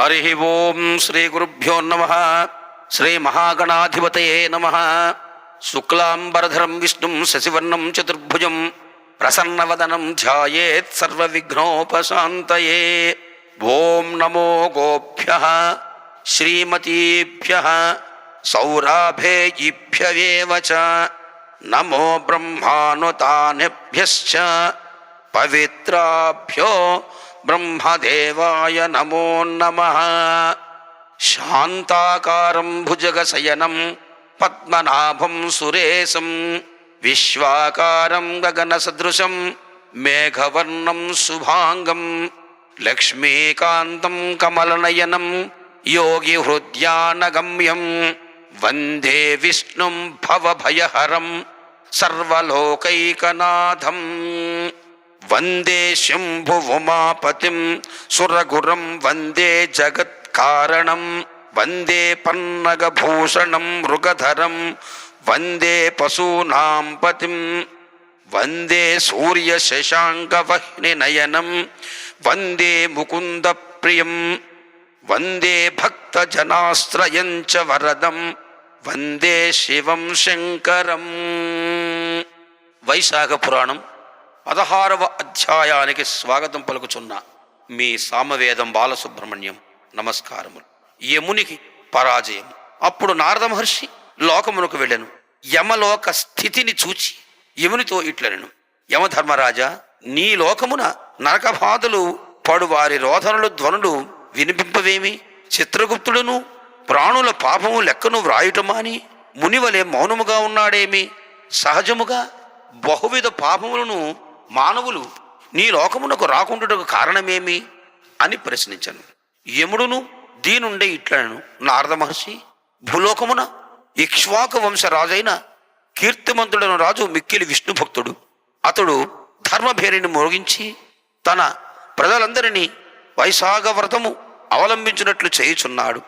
హరి ఓం శ్రీ గురుభ్యో నమ శ్రీ మహాగణాధిపతయే నమ శుక్లాంబరధరం విష్ణుం శశివర్ణం చతుర్భుజం ప్రసన్నవదనం ధ్యాయేత్ సర్వవిఘ్నోపశాంతయే ఓం నమో గోభ్య శ్రీమతీభ్య సౌరాభేయిభ్యవేవ నమో బ్రహ్మానుతానిభ్యశ్చ పవిత్రాభ్యో பிரம்மதேவாய நமோ நம சாந்தாக்காரம் புஜகசயனம் பத்மநாபம் சுரேசம் விஸ்வாக்காரம் ககனசதிருஷம் மேகவர்ணம் சுபாங்கம் லக்ஷ்மீகாந்தம் கமலநயனம் யோகி ஹிருத்யானகம்யம் வந்தே விஷ்ணும் பவபயஹரம் சர்வலோகைகநாதம் வந்தே சிம்பு உமாபதிம் சுரகுரம் வந்தே ஜகத்காரணம் வந்தே பன்னகபூஷணம் ருகதரம் வந்தே பசூனாம் பதிம் வந்தே சூரிய சசாங்கவஹ்னி நயனம் வந்தே முகுந்த பிரியம் வந்தே பக்த ஜனாஸ்திரயஞ்ச வரதம் வந்தே சிவம் சங்கரம். வைசாக புராணம். పదహారవ అధ్యాయానికి స్వాగతం పలుకుచున్న మీ సామవేదం బాలసుబ్రహ్మణ్యం. నమస్కారములు. యమునికి పరాజయం. అప్పుడు నారద మహర్షి లోకమునకు వెళ్ళెను. యమలోక స్థితిని చూచి యమునితో ఇట్లనెను. యమధర్మరాజా నీ లోకమున నరకబాధలు పడు వారి రోధనలు ధ్వనులు వినిపింపవేమి? చిత్రగుప్తుడును ప్రాణుల పాపము లెక్కను వ్రాయుటమాని మునివలే మౌనముగా ఉన్నాడేమి? సహజముగా బహువిధ పాపములను మానవులు నీ లోకమునకు రాకుండుటకు కారణమేమి అని ప్రశ్నించను. యముడును దీనుండే ఇట్లను నారద మహర్షి భూలోకమున ఇక్ష్వాకు వంశరాజైన కీర్తిమంతుడైన రాజు మిక్కిలి విష్ణు భక్తుడు. అతడు ధర్మభేరిని మోగించి తన ప్రజలందరినీ వైశాఖ వ్రతము అవలంబించినట్లు చేయుచున్నాడు.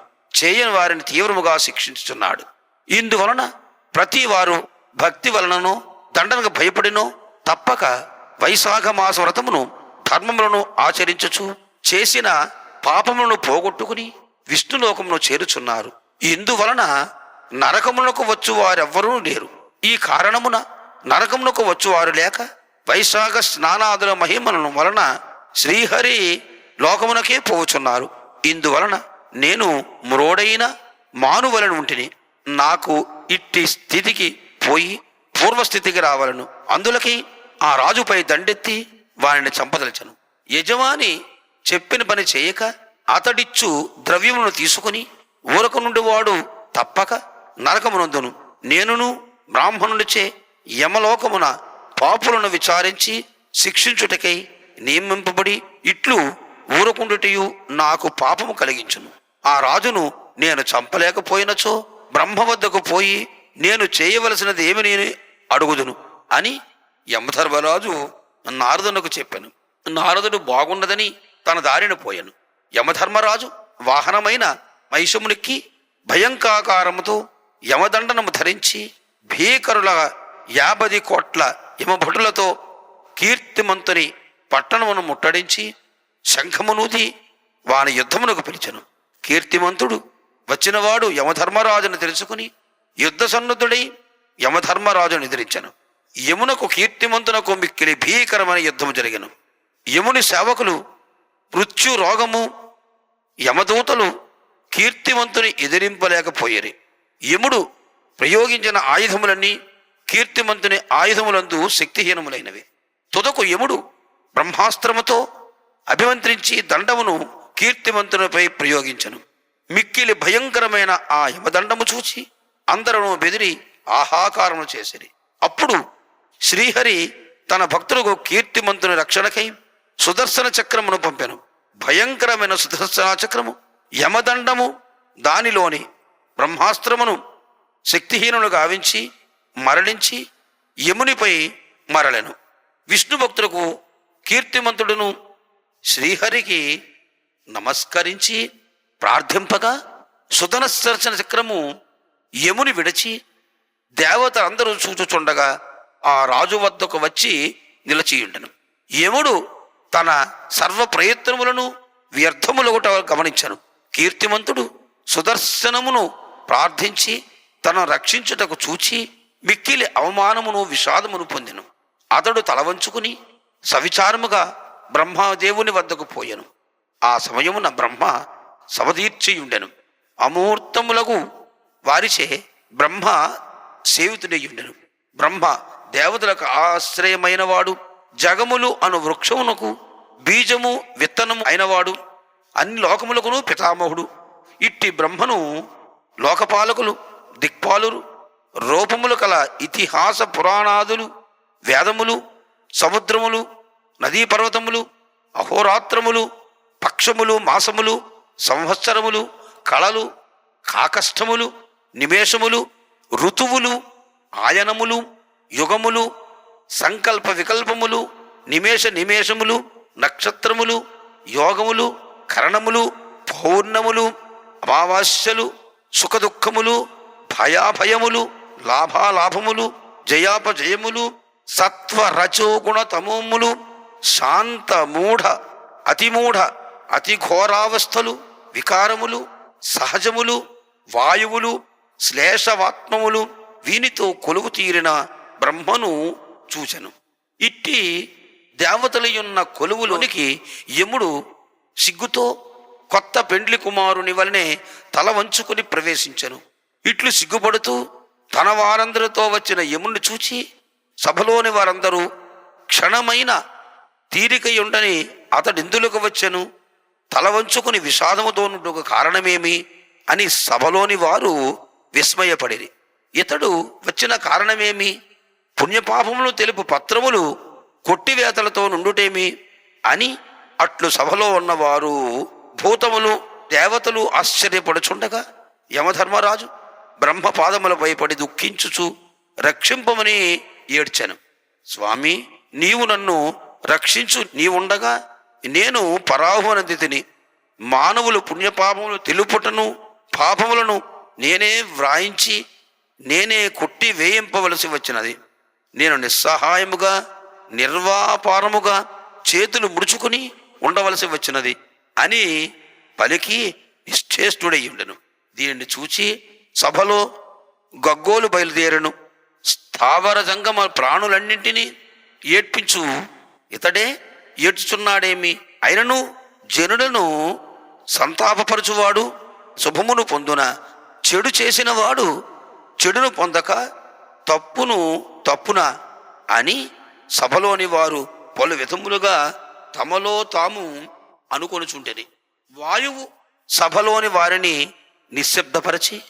చేయని వారిని తీవ్రముగా శిక్షించుచున్నాడు. ఇందువలన ప్రతి వారు భక్తి వలననో దండనకు భయపడినో తప్పక వైశాఖ మాస వ్రతమును ధర్మములను ఆచరించుచు చేసిన పాపములను పోగొట్టుకుని విష్ణులోకమును చేరుచున్నారు. ఇందువలన నరకమునకు వచ్చు వారెవ్వరూ లేరు. ఈ కారణమున నరకమునకు వచ్చువారు లేక వైశాఖ స్నానాదుల మహిమలను వలన శ్రీహరి లోకమునకే పోవుచున్నారు. ఇందువలన నేను మ్రోడైన మానువలను ఉంటిని. నాకు ఇట్టి స్థితికి పోయి పూర్వస్థితికి రావాలను. అందులకి ఆ రాజుపై దండెత్తి వారిని చంపదలచను. యజమాని చెప్పిన పని చేయక అతడిచ్చు ద్రవ్యమును తీసుకుని ఊరకు నుండి వాడు తప్పక నరకమునందును. నేనును బ్రాహ్మణునిచే యమలోకమున పాపులను విచారించి శిక్షించుటకై నియమింపబడి ఇట్లు ఊరకుండుటయు నాకు పాపము కలిగించును. ఆ రాజును నేను చంపలేకపోయినచో బ్రహ్మ వద్దకు పోయి నేను చేయవలసినది ఏమి నేను అడుగుదును అని యమధర్మరాజు నారదునకు చెప్పాను. నారదుడు బాగున్నదని తన దారిన పోయాను. యమధర్మరాజు వాహనమైన మైషమునికి భయంకాకారముతో యమదండనము ధరించి భీకరుల యాభది కోట్ల యమభటులతో కీర్తిమంతుని పట్టణమును ముట్టడించి శంఖమునూది వాని యుద్ధమునకు పిలిచెను. కీర్తిమంతుడు వచ్చినవాడు యమధర్మరాజును తెలుసుకుని యుద్ధ సన్నద్ధుడై యమధర్మరాజును ఎదిరించెను. యమునకు కీర్తిమంతునకు మిక్కిలి భీకరమైన యుద్ధము జరిగను. యముని సేవకులు మృత్యు రోగము యమదూతలు కీర్తిమంతుని ఎదిరింపలేకపోయేరి. యముడు ప్రయోగించిన ఆయుధములన్నీ కీర్తిమంతుని ఆయుధములందు శక్తిహీనములైనవి. తుదకు యముడు బ్రహ్మాస్త్రముతో అభిమంత్రించి దండమును కీర్తిమంతునిపై ప్రయోగించను. మిక్కిలి భయంకరమైన ఆ యమదండము చూచి అందరూ బెదిరి ఆహాకారము చేసిరి. అప్పుడు శ్రీహరి తన భక్తులకు కీర్తిమంతుని రక్షణకై సుదర్శన చక్రమును పంపెను. భయంకరమైన సుదర్శన చక్రము యమదండము దానిలోని బ్రహ్మాస్త్రమును శక్తిహీనులు గావించి మరణించి యమునిపై మరలెను. విష్ణు భక్తులకు కీర్తిమంతుడును శ్రీహరికి నమస్కరించి ప్రార్థింపగా సుధనశ్చర్చన చక్రము యముని విడిచి దేవత అందరూ చూచుచుండగా ఆ రాజు వద్దకు వచ్చి నిలచియుండెను. యముడు తన సర్వ ప్రయత్నములను వ్యర్థములొకట గమనించను. కీర్తిమంతుడు సుదర్శనమును ప్రార్థించి తన రక్షించుటకు చూచి మిక్కిలి అవమానమును విషాదమును పొందెను. అతడు తలవంచుకుని సవిచారముగా బ్రహ్మదేవుని వద్దకు పోయెను. ఆ సమయమున బ్రహ్మ సవదీర్చియుండెను అమూర్తములకు వారిచే బ్రహ్మ సేవితుడయ్యుండెను. బ్రహ్మ దేవతలకు ఆశ్రయమైనవాడు జగములు అను వృక్షమునకు బీజము విత్తనము అయినవాడు అన్ని లోకములకును పితామహుడు. ఇట్టి బ్రహ్మను లోకపాలకులు దిక్పాలురు రూపములు కల ఇతిహాస పురాణాదులు వేదములు సముద్రములు నదీ పర్వతములు అహోరాత్రములు పక్షములు మాసములు సంవత్సరములు కళలు కాకష్టములు నిమేషములు ఋతువులు ఆయనములు యుగములు సంకల్ప వికల్పములు నిమేష నిమేషములు నక్షత్రములు యోగములు కరణములు పౌర్ణములు అమావాస్యలు సుఖదుఖములు భయాభయములు లాభాలాభములు జయాపజయములు సత్వ తమోములు శాంత మూఢ అతిమూఢ అతి ఘోరావస్థలు వికారములు సహజములు వాయువులు శ్లేషవాత్మములు వీనితో కొలువు తీరిన బ్రహ్మను చూచెను. ఇట్టి దేవతలయున్న కొలువులోనికి యముడు సిగ్గుతో కొత్త పెండ్లి కుమారుని వలనే తల వంచుకుని ప్రవేశించెను. ఇట్లు సిగ్గుపడుతూ తన వారందరితో వచ్చిన యముణ్ణి చూచి సభలోని వారందరూ క్షణమైన తీరికయుండని అతడిందులకు వచ్చెను? తల వంచుకుని విషాదముతోనుడుకు కారణమేమి? అని సభలోని వారు విస్మయపడిరి. ఇతడు వచ్చిన కారణమేమి? పుణ్యపాపములు తెలుపు పత్రములు కొట్టివేతలతో నుండుటేమి అని అట్లు సభలో ఉన్నవారు భూతములు దేవతలు ఆశ్చర్యపడుచుండగా యమధర్మరాజు బ్రహ్మ పాదములపై పడి దుఃఖించుచు రక్షింపమని ఏడ్చెను. స్వామి నీవు నన్ను రక్షించు నీవుండగా నేను పరాహునదితిని మానవులు పుణ్యపాపములు తెలుపుటను పాపములను నేనే వ్రాయించి నేనే కొట్టి వేయింపవలసి వచ్చినది. నేను నిస్సహాయముగా నిర్వాపారముగా చేతులు ముడుచుకుని ఉండవలసి వచ్చినది అని పలికి నిశ్చేష్టుడై ఉండెను దీనిని చూచి సభలో గగ్గోలు బయలుదేరను. స్థావర జంగమ ప్రాణులన్నింటినీ ఏడ్పించు. ఇతడే ఏడ్చుచున్నాడేమి? అయినను జనులను సంతాపపరచువాడు శుభమును పొందున చెడు చేసినవాడు చెడును పొందక తప్పును తప్పున అని సభలోని వారు పలు విధములుగా తమలో తాము అనుకొనుచుంటేది వాయువు సభలోని వారిని నిశ్శబ్దపరచి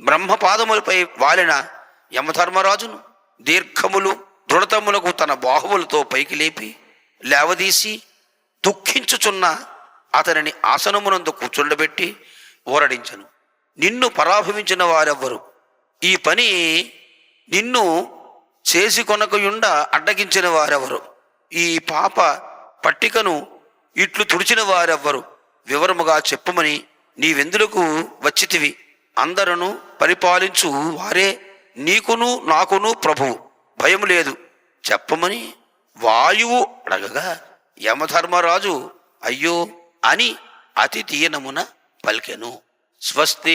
బ్రహ్మపాదములపై వాలిన యమధర్మరాజును దీర్ఘములు దృఢతములకు తన బాహువులతో పైకి లేపి లేవదీసి దుఃఖించుచున్న అతనిని ఆసనమునందు కూర్చుండబెట్టి ఊరడించను. నిన్ను పరాభవించిన వారెవ్వరు? ఈ పని నిన్ను చేసి కొనకయుండ అడ్డగించిన వారెవరు? ఈ పాప పట్టికను ఇట్లు తుడిచిన వారెవ్వరు? వివరముగా చెప్పుమని నీవెందులకు వచ్చితివి? అందరను పరిపాలించు వారే నీకును నాకును ప్రభువు భయం లేదు. చెప్పమని వాయువు అడగగా యమధర్మరాజు అయ్యో అని అతి తీయనమున పలికెను. స్వస్తి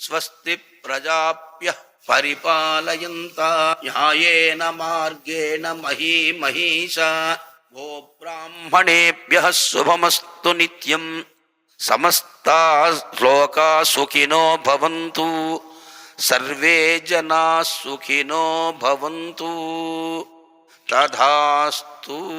స్వస్తి ప్రజాప్య పరిపాలయంత న్యాయేన మార్గేణ మహీ మహిష గో బ్రాహ్మణేభ్య శుభమస్తు నిత్యం. సమస్త శ్లోకా సుఖినో భవంతు. సర్వే జనా సుఖినో భవంతు. తధాస్తు